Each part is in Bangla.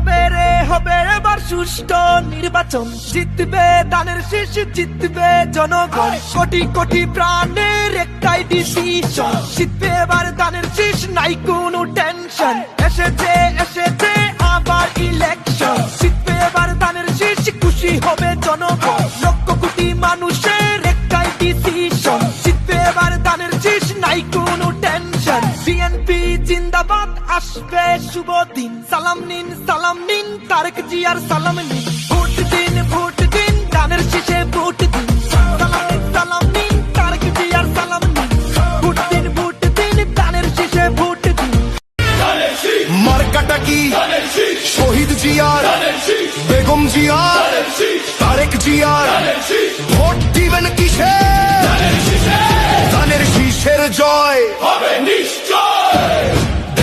হবে রে হবে এবার সুষ্ঠু নির্বাচন। জিতবে দানের শীষ জিতবে জনগণ। কোটি কোটি প্রাণের একটাই ডিসিশন জিতবে এবার দানের শীষ নাই কোনো টেনশন এসেছে এসেছে আবার ইলেকশন জিতবে এবার দানের শীষ খুশি হবে জনগণ। লক্ষ কোটি মানুষের একটাই ডিসিশন আসবে শুভ দিন। সালাম নিন সালাম নিন তারেক জিয়ার সালাম নিন। ভোট দিন ভোট দিন দানের শেষে ভোট দিন। সালাম নিন সালাম নিন তারেক জিয়ার সালাম নিন। ভোট দিন ভোট দিন দানের শেষে ভোট দিন। মার্কাটা কি? শহীদ জিয়ার? বেগম জিয়ার? তারেক জিয়ার? ভোট দিবেন কিসে? ধানের শীষের জয়। হবে নিশ্চয়।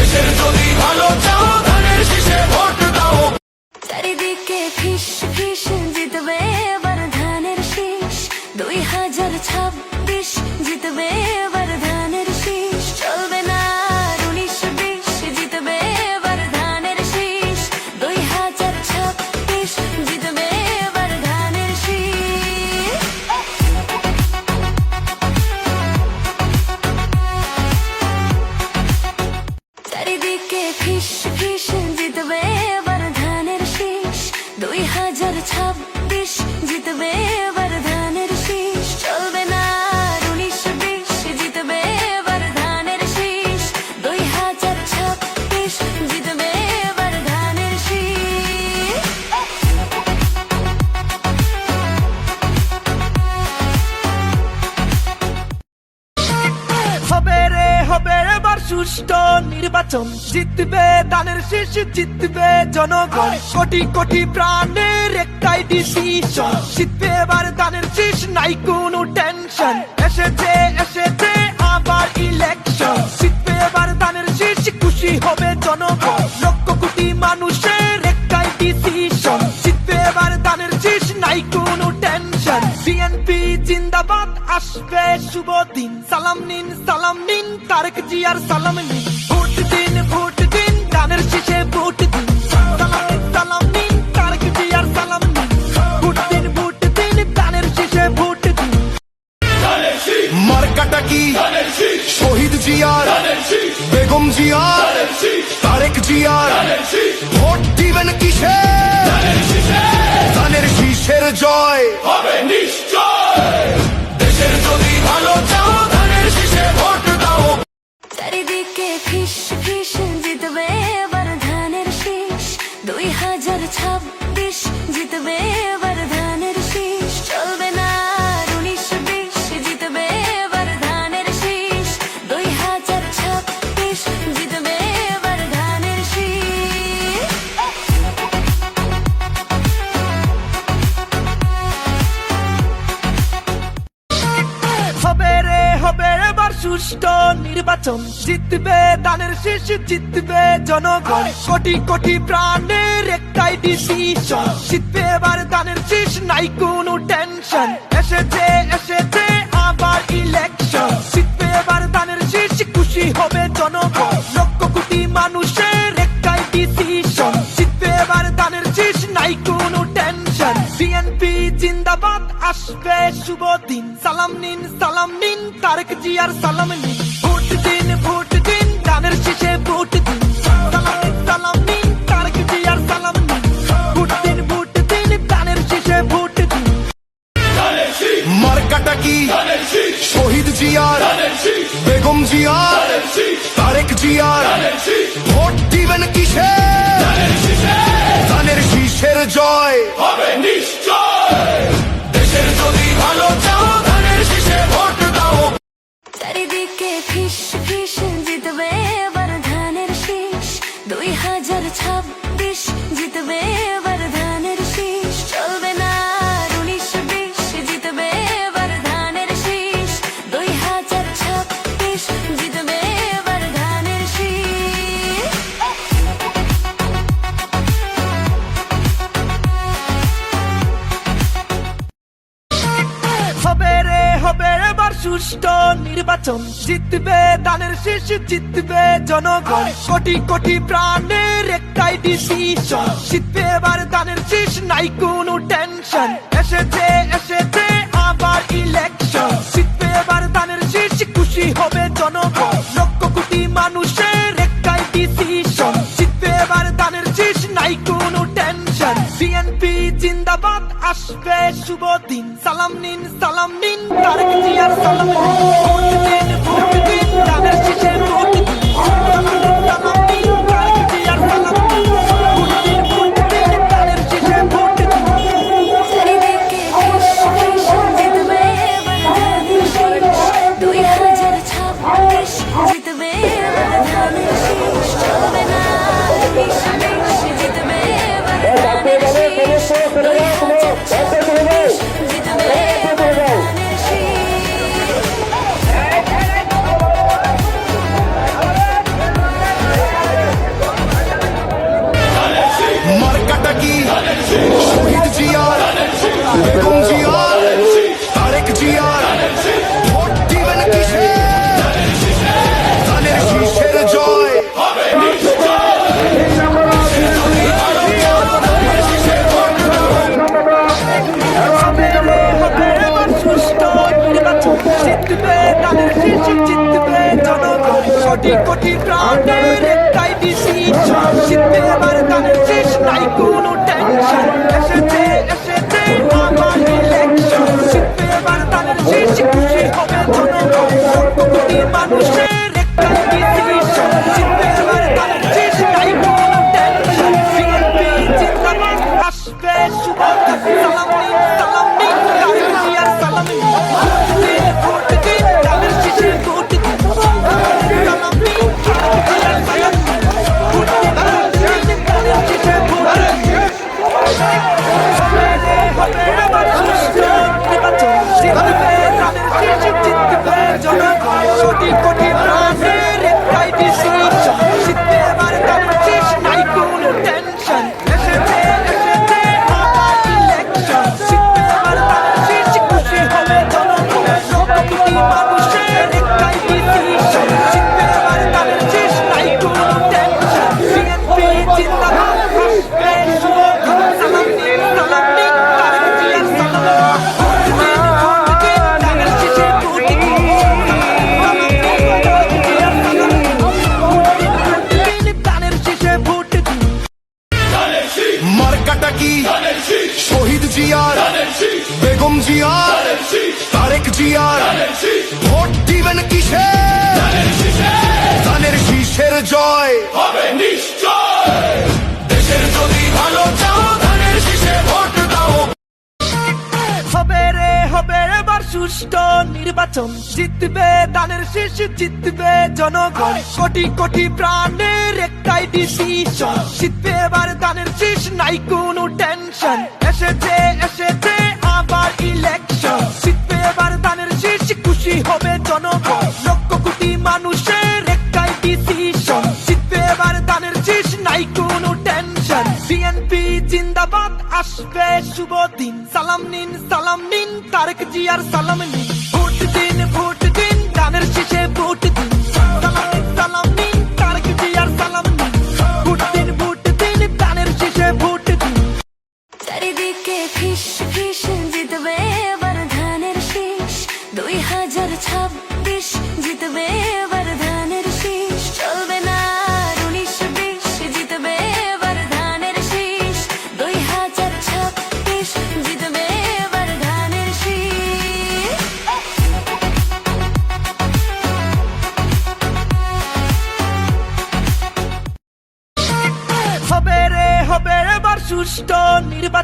দেশের যদি ভালো চাও, ধানের শীষে ভোট দাও। চারিদিকে ফিস ফিস জিতবে এবার ধানের শীষ। দুই হাজার ছাব্বিশ নির্বাচন। জিতবে দানের শীষ জিতবে জনগণ। কোটি কোটি প্রাণের একটাই ডিসিশন জিতবে এবার দানের শীষ নাই কোনো টেনশন এসেছে এসেছে আবার ইলেকশন জিতবে এবার দানের শীষ খুশি হবে জনগণ। লক্ষ কোটি মানুষের একটাই ডিসিশন জিতবে এবার দানের শীষ নাই কোনো টেনশন বিএনপি জিন্দাবাদ আসবে শুভ দিন। সালাম নিন সালাম নিন তারেক জিয়ার সালাম নিন। দিন, ভোট দিন দানের শেষে ভোট দিন। সালাম সালাম নিন তারেক জিয়ার সালাম নিন ভোট দিন ভোট দিন দানের শেষে ভোট দিন। মার্কাটা কি? শহীদ জিয়ার, বেগম জিয়ার, তারেক জিয়ার নির্বাচন জিতবে দানের শীষ জিতবে জনগণ। কোটি কোটি প্রাণের একটাই ডিসিশন জিতবে এবার দানের শীষ নাই কোনো টেনশন এসেছে এসেছে আবার ইলেকশন জিতবে এবার দানের শীষ খুশি হবে জনগণ। লক্ষ কোটি মানুষের একটাই ডিসিশন জিতবে এবার দানের শীষ নাই কোনো টেনশন বিএনপি জিন্দাবাদ। আসবে শুভ দিন। সালাম নিন সালাম নিন তারেক জিয়ার সালাম নিন। ভোট দিন ভোট দিন শেষে ভোট দিন। সালাম নিন সালাম নিন তারেক জিয়ার সালাম নিন। ভোট দিন ভোট দিন দানের শেষে ভোট দিন। মার্কাটা কি? শহীদ জিয়ার? বেগম জিয়ার? তারেক জিয়ার? ভোট দিবেন কিসে? ধানের শীষের জয়। হবে নিশ্চয়। নির্বাচন জিতবে দানের শেষ জিতবে জনগণ। কোটি কোটি প্রাণের একটাই ডিসিশন জিতবে এবার দানের শেষ নাই কোনো টেনশন এসেছে এসেছে আবার ইলেকশন আসবে শুভ দিন। সালাম নিন সালাম নিন তারেক জিয়ার সালাম। নিন কোটি কোটি প্রাণের একটাই ডিসিশন জিতবে এবার দানের শেষ নাই, কোনো টেনশন এসেছে এসেছে আমার ইলেকশন জিতবে এবার দানের শেষ, খুশি হবে জনগণ কোটি মানুষের ধানের শীষ ভোট দিবেন কিসে? ধানের শীষে ধানের শীষের জয়। হবে নিশ্চয়। দেশের যদি ভালো চাও ধানের শীষে ভোট দাও। হবে রে হবে এবার সুষ্ঠু নির্বাচন। জিতবে দানের শীষ জিতবে জনগণ। কোটি কোটি প্রাণের একটাই ডিসিশন জিতবে এবার দানের শীষ নাই কোনো টেনশন এসেছে এসেছে আবার ইলেকশন হবে জনগণ। লক্ষ কোটি মানুষের একটাই ডিসিশন জিতবে এবার দানের শীষ, নাই কোনো টেনশন বিএনপি জিন্দাবাদ, আসবে শুভ দিন। সালাম নিন সালাম নিন, তারেক জিয়ার সালাম নিন। ভোট দিন ভোট দিন, দানের শীষে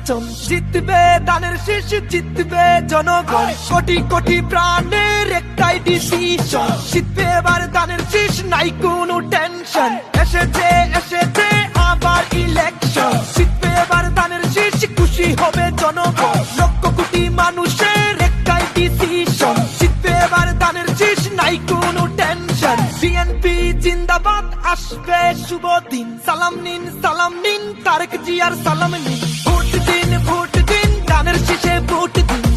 নির্বাচন জিতবে দানের শীষ জিতবে জনগণ। কোটি কোটি প্রাণের একটাই ডিসিশন জিতবে এবার দানের শীষ নাই কোনো টেনশন এসেছে এসেছে আবার ইলেকশন জিতবে এবার দানের শীষ খুশি হবে জনগণ। লক্ষ কোটি মানুষের একটাই ডিসিশন জিতবে এবার দানের শীষ নাই কোনো টেনশন বিএনপি জিন্দাবাদ আসবে শুভ দিন। সালাম নিন সালাম নিন তারেক জিয়ার সালাম নিন। ভোট দিন দানের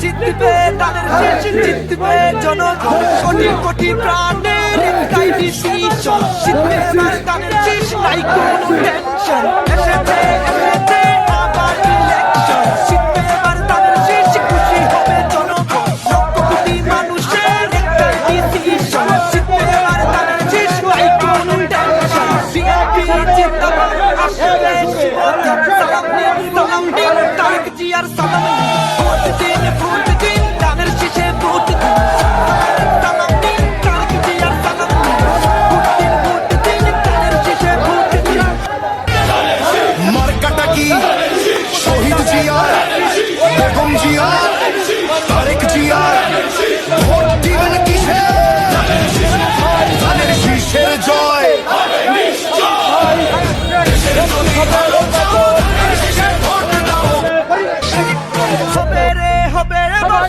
জিতবে, তাদের শেষ জিতবে। জনগণ কোটি কোটি প্রাণের একটাই ডিসিশন জিতবে, তাদের শীষ নাই কোনো টেনশন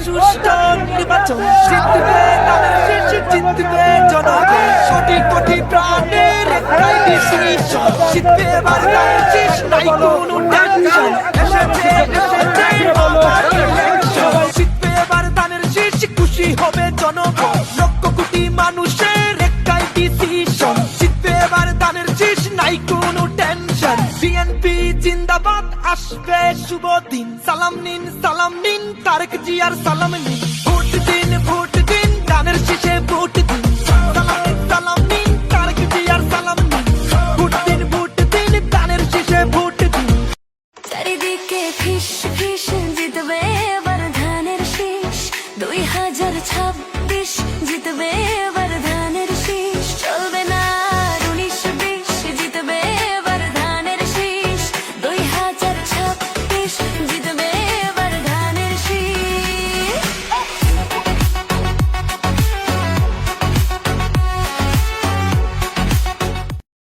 সুষ্ঠু তাদের শীর্ষ তাদের খুশি হবে জনগণ। মানুষের একটাই ডিসিশন জিতবে এবার ধানের শীষ। নাই কোনো টেনশন জিন্দাবাদ। আসবে শুভ দিন। সালাম নিন সালাম নিন, তারক জি আর সালাম নিন। ভোট দিন ভোট দিন দানের শেষে ভোট দিন। জিতবে দুই হাজার ছাব্বিশ জিতবে